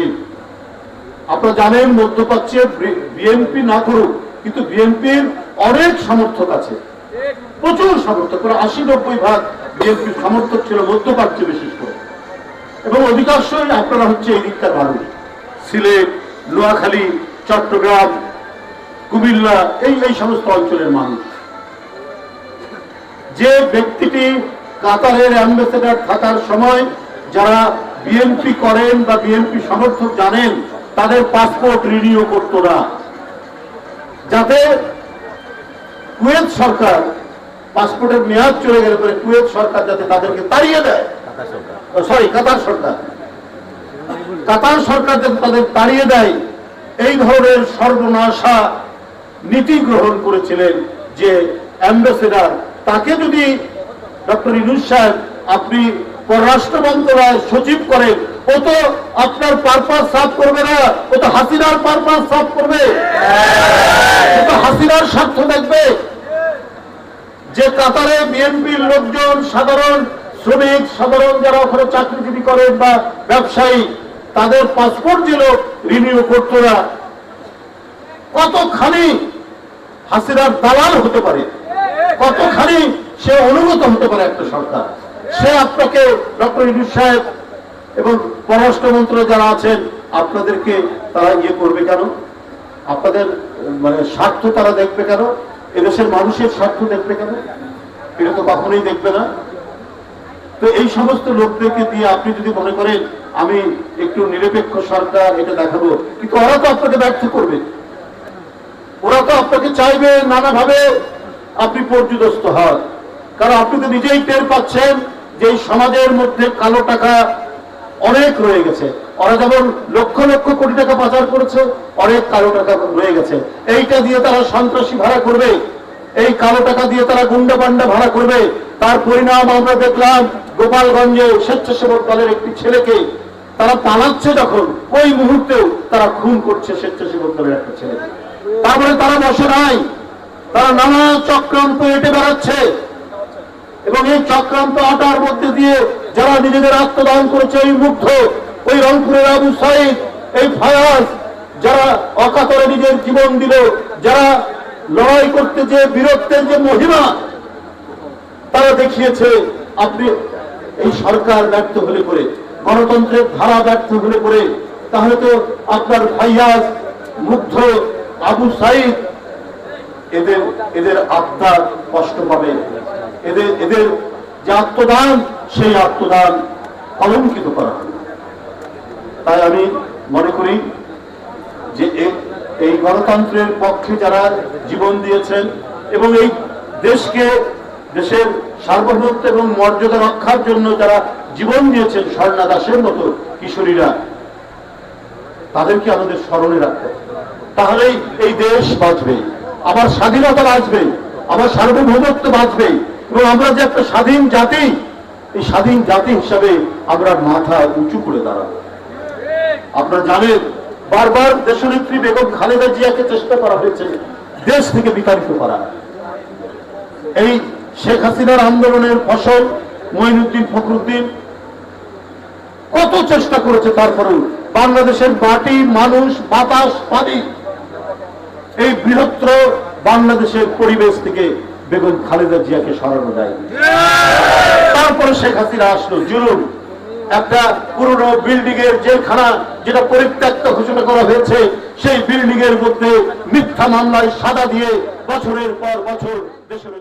সচিব আপনারা জানেন মধ্যপ্রাচ্যে বিএনপি না করুক, কিন্তু বিএনপির অনেক সমর্থক আছে। প্রচুর সমর্থক আশি নব্বই ভাগ বিএনপির সমর্থক ছিল মধ্যপ্রাচ্যে বিশেষ করে। এবং অধিকাংশই আপনারা হচ্ছে এই দিককার মানুষ। সিলেট, নোয়াখালী, চট্টগ্রাম, কুমিল্লা, এই এই সমস্ত অঞ্চলের মানুষ। যে ব্যক্তিটি কাতারের অ্যাম্বাসেডার থাকার সময় যারা বিএনপি করেন বা বিএনপি সমর্থক জানেন তাদের পাসপোর্ট রিনিউ করতো না। যাতে কুয়েত সরকার পাসপোর্টের মেয়াদ চলে গেলে পরে কুয়েত সরকার যাতে তাদেরকে তাড়িয়ে দেয়। সরি কাতার সরকার। কাতার সরকার যাতে তাদের তাড়িয়ে দেয় এই ধরনের সর্বনাশা নীতি গ্রহণ করেছিলেন যে অ্যাম্বাসেডার তাকে যদি ডক্টর ইনুস সাহেব আপনি পররাষ্ট্র সচিব ও তো আপনার পারপাস সাফ করবে না, ও তো হাসিনার পারপাস সাফ করবে। ও তো হাসিনার স্বার্থ দেখবে। যে কাতারে বিএনপির লোকজন সাধারণ শ্রমিক, সাধারণ যারা ওখানে চাকরিজীবী করেন বা ব্যবসায়ী, তাদের পাসপোর্ট ছিল রিনিউ করতো না। কতখানি হাসিনার দালাল হতে পারে? কতখানি সে অনুগত হতে পারে একটা সরকার? সে আপনাকে ডক্টর ইনুস সাহেব এবং পররাষ্ট্র মন্ত্রী যারা আছেন, আপনাদেরকে তারা ইয়ে করবে কেন? আপনাদের মানে স্বার্থ তারা দেখবে কেন? এদেশের মানুষের স্বার্থ দেখবে কেন? এটা তো কখনোই দেখবে না। তো এই সমস্ত লোকদেরকে দিয়ে আপনি যদি মনে করেন, আমি একটু নিরপেক্ষ সরকার, এটা দেখাবো। কিন্তু ওরা তো আপনাকে ব্যর্থ করবে। ওরা তো আপনাকে চাইবে নানাভাবে আপনি পর্যদস্ত হন। কারণ আপনি তো নিজেই টের পাচ্ছেন যে সমাজের মধ্যে কালো টাকা অনেক রয়ে গেছে। ওরা যেমন লক্ষ লক্ষ কোটি টাকা পাচার করেছে, অনেক কালো টাকা রয়ে গেছে। এইটা দিয়ে তারা সন্ত্রাসী ভাড়া করবে। এই কালো টাকা দিয়ে তারা গুন্ডা পান্ডা ভাড়া করবে। তার পরিণাম আমরা দেখলাম গোপালগঞ্জে স্বেচ্ছাসেবক দলের একটি ছেলেকে তারা পালাচ্ছে যখন। ওই মুহূর্তেও তারা খুন করছে স্বেচ্ছাসেবক দলের একটা ছেলেকে। তারপরে তারা বসে নাই। তারা নানা চক্রান্ত এটে বেড়াচ্ছে। এবং এই চক্রান্ত আটার মধ্যে দিয়ে যারা নিজেদের আত্মদান করেছে ওই মুগ্ধ, ওই রংপুরের আবু সাইদ, এই ফায়াজ, যারা অকাতরে নিজের জীবন দিল, যারা লড়াই করতে যে বীরত্বের যে মহিমা, তারা দেখিয়েছে, আপনি এই সরকার ব্যর্থ হলে করে গণতন্ত্রের ধারা ব্যর্থ হলে করে তাহলে তো আপনার ফাইয়াজ, মুগ্ধ, আবু সাইদ, এদের এদের আত্মা কষ্ট পাবে। এদের এদের যে আত্মদান, সেই আত্মদান কলঙ্কিত করা তাই আমি মনে করি যে এই গণতন্ত্রের পক্ষে যারা জীবন দিয়েছেন এবং এই দেশকে, দেশের সার্বভৌমত্ব এবং মর্যাদা রক্ষার জন্য যারা জীবন দিয়েছেন স্বর্ণা দাসের মতো কিশোরীরা, তাদেরকে আমাদের স্মরণে রাখতে তাহলেই এই দেশ বাঁচবে, আবার স্বাধীনতা বাঁচবে, আবার সার্বভৌমত্ব বাঁচবে। এবং আমরা যে একটা স্বাধীন জাতি, এই স্বাধীন জাতি হিসাবে আমরা মাথা উঁচু করে দাঁড়াবো। আপনারা জানেন, বারবার দেশনেত্রী বেগম খালেদা জিয়াকে চেষ্টা করা হয়েছে, দেশ থেকে বিতাড়িত করা। এই শেখ হাসিনার আন্দোলনের ফসল মঈনুদ্দিন ফখরুদ্দিন কত চেষ্টা করেছে, তারপরেও বাংলাদেশের মাটি, মানুষ, বাতাস, পানি, এই বৃহত্তর বাংলাদেশের পরিবেশ থেকে বেগম খালেদা জিয়াকে সরানো যায়। তারপরে শেখ হাসিনা আসলো, জুলুম। একটা পুরনো বিল্ডিং এর জেলখানা যেটা পরিত্যক্ত ঘোষণা করা হয়েছে, সেই বিল্ডিং এর মধ্যে মিথ্যা মামলায় সাদা দিয়ে বছরের পর বছর দেশের